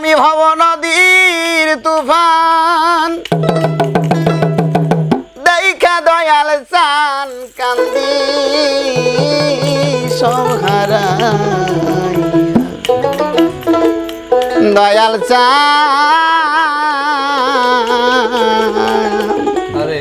আমি ভব নদীর তুফান। দেখা দয়াল সান কান্দি সংহারা দয়াল আরে।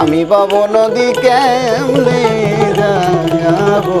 আমি পাবো নদী কেমনে রাগাবো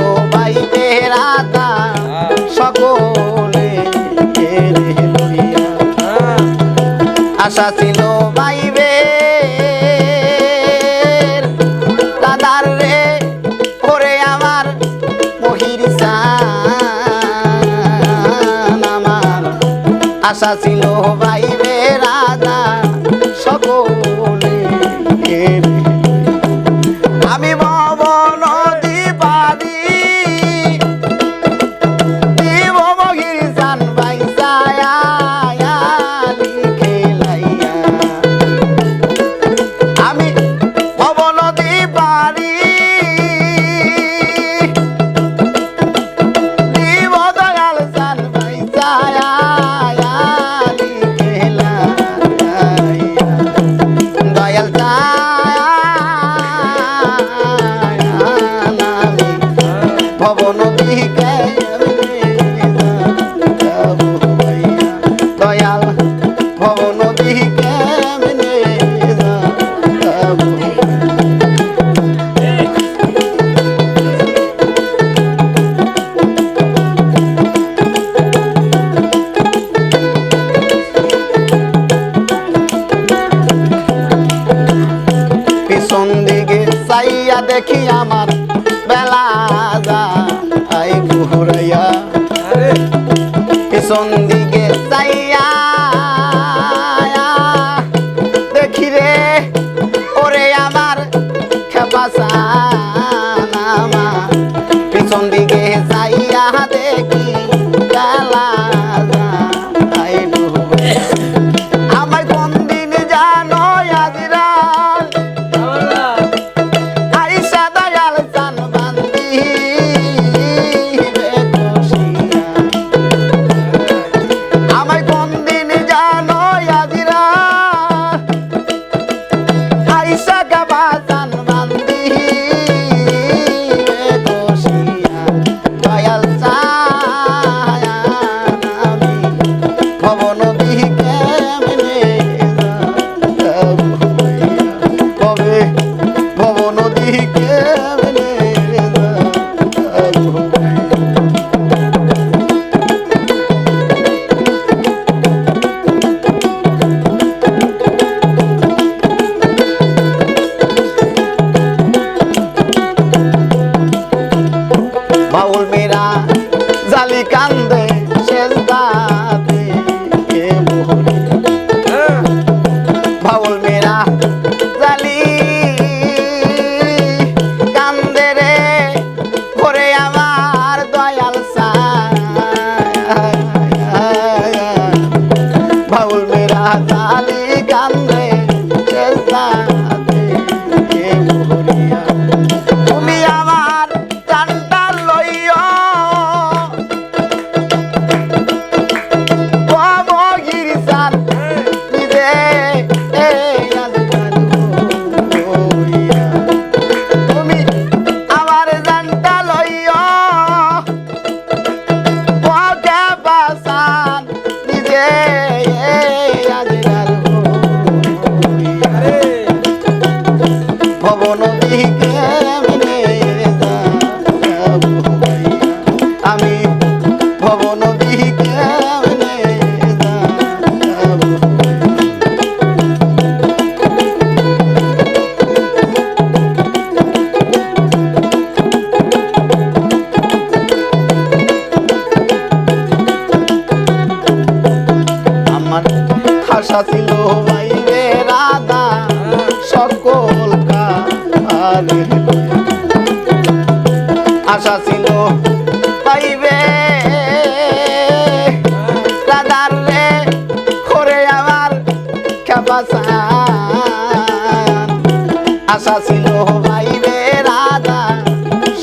আশা ছিল বাইবে দাদার রে ওরে আমার মহির আমার আশা ছিল বাইবে রাধা সন্ধি রাধিকা বাড়ির আশা ছিল পাইবে। রাধার রে করে আমার খেপাসা আশা ছিল পাইবে রাধা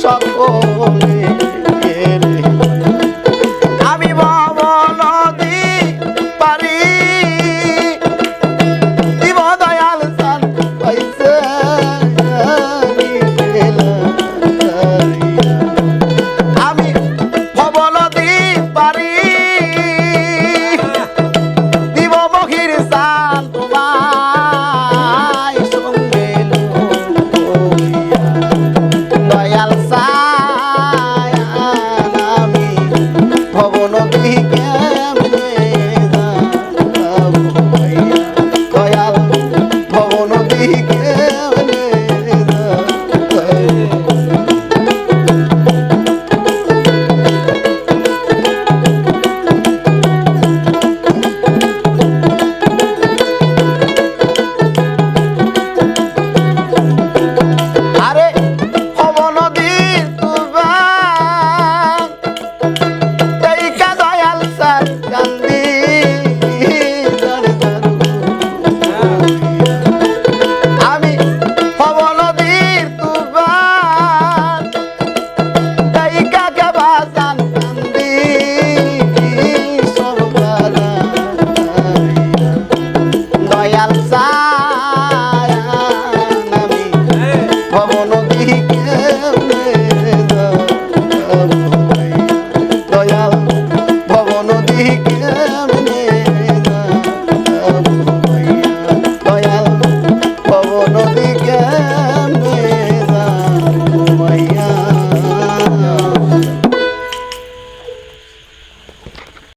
সকল